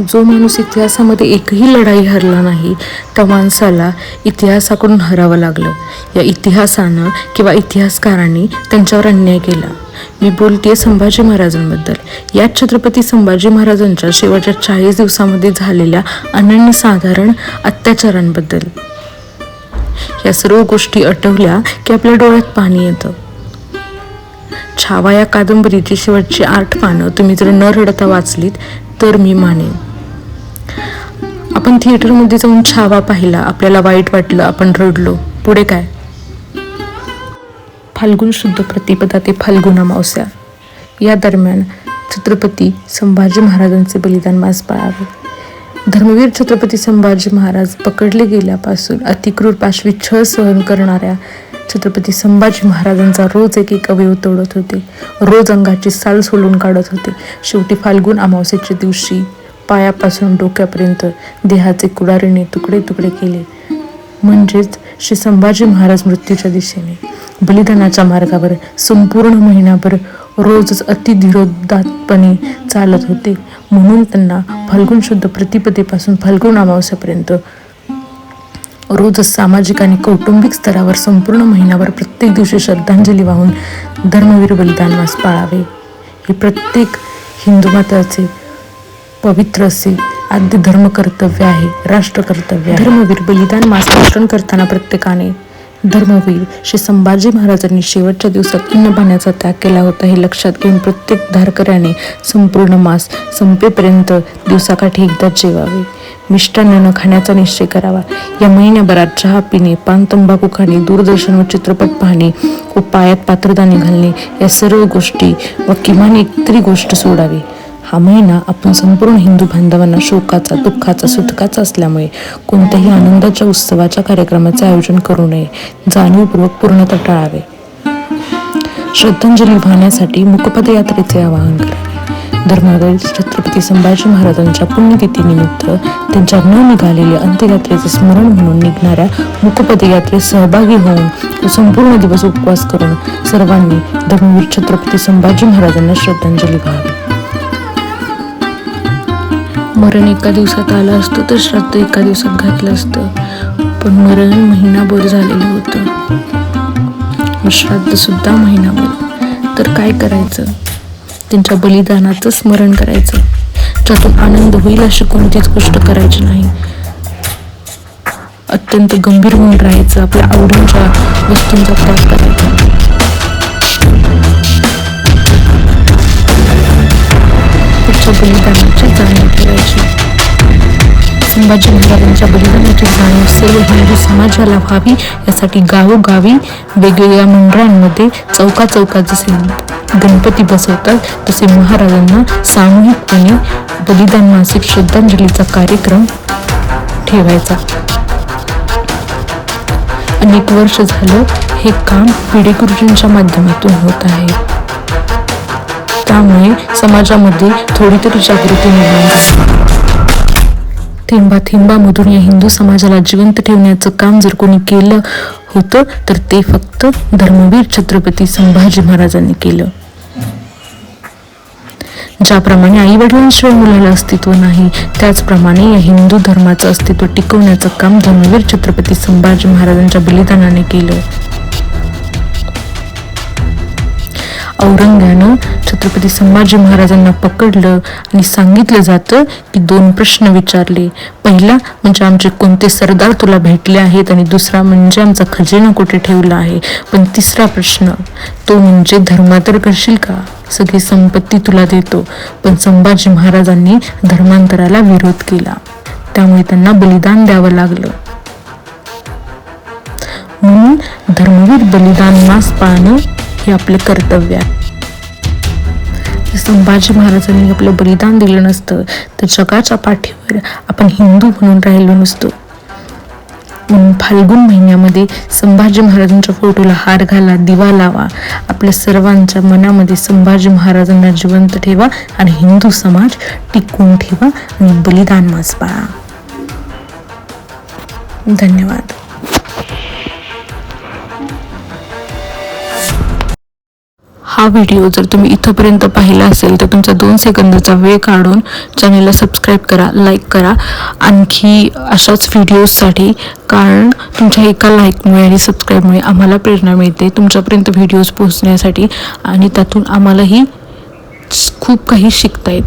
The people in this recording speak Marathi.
जो माणूस इतिहासामध्ये एकही लढाई हरला नाही त्या माणसाला इतिहासाकडून हरावं लागलं. या इतिहासानं किंवा इतिहासकारांनी त्यांच्यावर अन्याय केला. मी बोलतेय संभाजी महाराजांबद्दल. या छत्रपती संभाजी महाराजांच्या शेवटच्या चाळीस दिवसामध्ये झालेल्या अनन्यसाधारण अत्याचारांबद्दल. या सर्व गोष्टी आठवल्या की आपल्या डोळ्यात पाणी येतं. छावा या कादंबरीची शेवटची आठ पानं तुम्ही जर न रडता वाचलीत तर मी मानेन. आपण थिएटरमध्ये जाऊन छावा पाहिला आपल्याला वाईट वाटलं आपण रडलो. पुढे काय? फाल्गुन शुद्ध प्रतिपदा ते फाल्गुना मावस्या. या दरम्यान छत्रपती संभाजी महाराजांचे बलिदान मास पाळावे धर्मवीर छत्रपती संभाजी महाराज पकडले गेल्यापासून अतिक्रूर पाशवी छळ सहन करणाऱ्या छत्रपती संभाजी महाराजांचा रोज एक एक अवयव तोडत होते. रोज अंगाची साल सोलून काढत होते. शेवटी फाल्गुन अमावस्येच्या दिवशी पायापासून डोक्यापर्यंत देहाचे कुडारीने तुकडे तुकडे केले. म्हणजेच श्री संभाजी महाराज मृत्यूच्या दिशेने. बलिदानाच्या मार्गावर संपूर्ण महिनाभर रोजच अतिधिरोदात्तपणे चालत होते. म्हणून त्यांना फाल्गुन शुद्ध प्रतिपदेपासून फाल्गुन अमावस्यापर्यंत रोजच सामाजिक आणि कौटुंबिक स्तरावर संपूर्ण महिनाभर प्रत्येक दिवशी श्रद्धांजली वाहून धर्मवीर बलिदान मास पाळावे. हे प्रत्येक हिंदू माताचे पवित्र असे आद्य धर्म कर्तव्य आहे राष्ट्र कर्तव्य धर्मवीर बलिदान मास पालन करताना प्रत्येकाने धर्मवीर श्री संभाजी महाराजांनी शेवटच्या दिवसात अन्न पाण्याचा त्याग केला होता हे लक्षात घेऊन प्रत्येक धारकऱ्याने संपूर्ण मास संपेपर्यंत दिवसाकाठी एकदा जेवावे. मिष्टान्न न खाण्याचा निश्चय करावा. या महिन्याभरात चहा पिणे पान तंबाखू खाणे दूरदर्शन व चित्रपट पाहणे व पायात पात्रदाणी घालणे या सर्व गोष्टी व किमान एक तरी गोष्ट सोडावी. हा महिना आपण संपूर्ण हिंदू बांधवांना शोकाचा दुःखाचा सुतकाचा असल्यामुळे कोणत्याही आनंदाच्या उत्सवाच्या कार्यक्रमाचे आयोजन करू नये. जाणीवपूर्वक पूर्णतः टाळावे. श्रद्धांजली वाहण्यासाठी मुखपदयात्रेचे आवाहन करा. धर्मवीर छत्रपती संभाजी महाराजांच्या पुण्यतिथीनिमित्त त्यांच्या न निघालेल्या अंत्ययात्रेचे स्मरण म्हणून निघणाऱ्या मुखपदयात्रेत सहभागी होऊन तो संपूर्ण दिवस उपवास करून सर्वांनी धर्मवीर छत्रपती संभाजी महाराजांना श्रद्धांजली वाहावी मरण एका दिवसात आलं असतं तर श्राद्ध एका दिवसात घातलं असतं. पण मरण महिनाभर झालेलं होतं. श्राद्ध सुद्धा महिनाभर. तर काय करायचं? त्यांच्या बलिदानाचं स्मरण करायचं. ज्यातून आनंद होईल अशी कोणतीच गोष्ट करायची नाही. अत्यंत गंभीर होऊन राहायचं आपल्या आवडीच्या वस्तूंचा त्याग करायचा. पुढच्या बलिदानाची जाणीव ठेवायची. संभाजी महाराजांच्या बलिदानाची जाणीव सर्व हिंदू समाजाला व्हावी यासाठी गावोगावी वेगवेगळ्या मंडळांमध्ये चौका चौकात गणपती बसवतात तसे महाराजांना सामूहिकपणे बलिदान मासिक श्रद्धांजलीचा कार्यक्रम ठेवायचा. अनेक वर्ष झालं हे काम पिढे गुरुजींच्या माध्यमातून होत आहे. त्यामुळे समाजामध्ये थोडी तरी जागृती निर्माण झाली. थेंबा थेंबामधून या हिंदू समाजाला जिवंत ठेवण्याचं काम जर कोणी केलं होतं तर ते फक्त धर्मवीर छत्रपती संभाजी महाराजांनी केलं. ज्याप्रमाणे आई वडिलांशिवाय मुलाला अस्तित्व नाही त्याचप्रमाणे या हिंदू धर्माचं अस्तित्व टिकवण्याचं काम धर्मवीर छत्रपती संभाजी महाराजांच्या बलिदानाने केलं. औरंग्यानं छत्रपती संभाजी महाराजांना पकडलं आणि सांगितलं जातं की दोन प्रश्न विचारले. पहिला म्हणजे आमचे कोणते सरदार तुला भेटले आहेत आणि दुसरा म्हणजे आमचा खजिना कुठे ठेवला आहे? पण तिसरा प्रश्न तो म्हणजे धर्मांतर करशील का? सगळी संपत्ती तुला देतो. पण संभाजी महाराजांनी धर्मांतराला विरोध केला. त्यामुळे त्यांना बलिदान द्यावं लागलं. म्हणून धर्मवीर बलिदान मास पाळणं हे आपलं कर्तव्य आहे. संभाजी महाराजांनी आपलं बलिदान दिलं नसतं तर जगाच्या पाठीवर आपण हिंदू म्हणून राहिलो नसतो. म्हणून फाल्गुन महिन्यामध्ये संभाजी महाराजांच्या फोटोला हार घाला दिवा लावा. आपल्या सर्वांच्या मनामध्ये संभाजी महाराजांना जिवंत ठेवा आणि हिंदू समाज टिकवून ठेवा आणि बलिदान मास पाळा धन्यवाद. हा व्हिडिओ जर तुम्ही इथंपर्यंत पाहिला असेल तर तुमचा दोन सेकंदाचा वेळ काढून चॅनेलला सबस्क्राईब करा लाईक करा. आणखी अशाच व्हिडिओजसाठी कारण तुमच्या एका लाईकमुळे आणि सबस्क्राईबमुळे आम्हाला प्रेरणा मिळते तुमच्यापर्यंत व्हिडिओज पोहोचण्यासाठी. आणि त्यातून आम्हालाही खूप काही शिकता येतं.